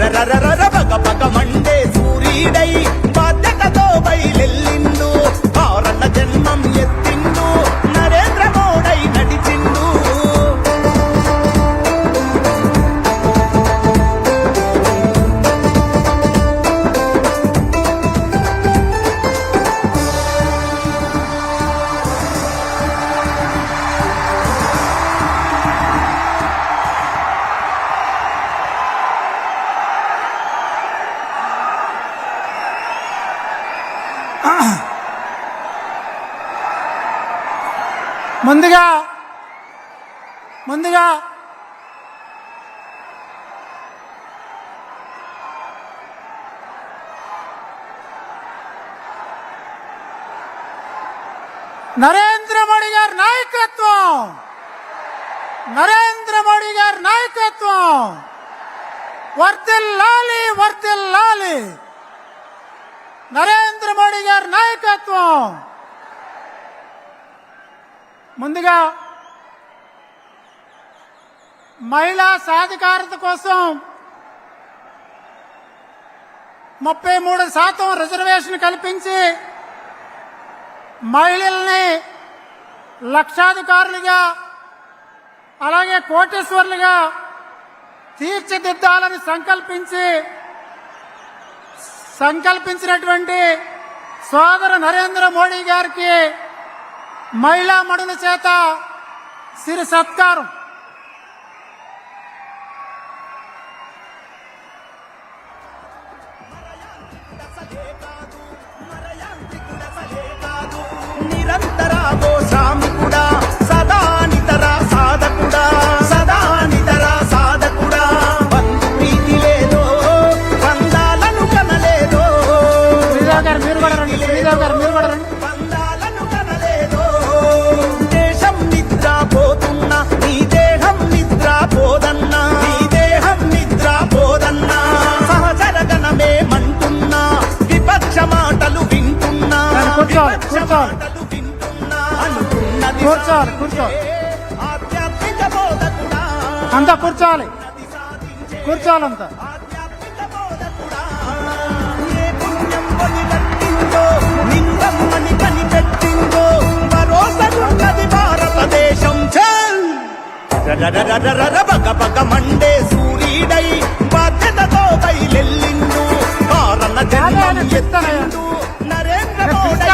రర రర రర పగ పగ మండే సూర్యుడై బాధ్యతతో బయలెల్లిన ముందుగా ముందుగా నరేంద్ర మోడీ గారి నాయకత్వం! నరేంద్ర మోడీ గారి నాయకత్వం! వర్తిల్లాలి వర్తిల్లాలి నరేంద్ర మోడీ గారి నాయకత్వం. ముందుగా మహిళా సాధికారత కోసం ముప్పై మూడు శాతం రిజర్వేషన్ కల్పించి మహిళల్ని లక్షాధికారులుగా అలాగే కోటేశ్వర్లుగా తీర్చిదిద్దాలని సంకల్పించి సంకల్పించినటువంటి సోదరు నరేంద్ర మోడీ గారికి మహిళా మడుల చేత సిరి సత్కారం. కూర్చోవాలి. కూర్చోవాలి కూర్చోవాలి. అంతా కూర్చోవాలి. కూర్చోవాలంతా మండే సూర్యుడై బాధ్యతతో బయలెల్లిండు కారణ జన్మ ఎత్తనడు నరేంద్ర మోడీ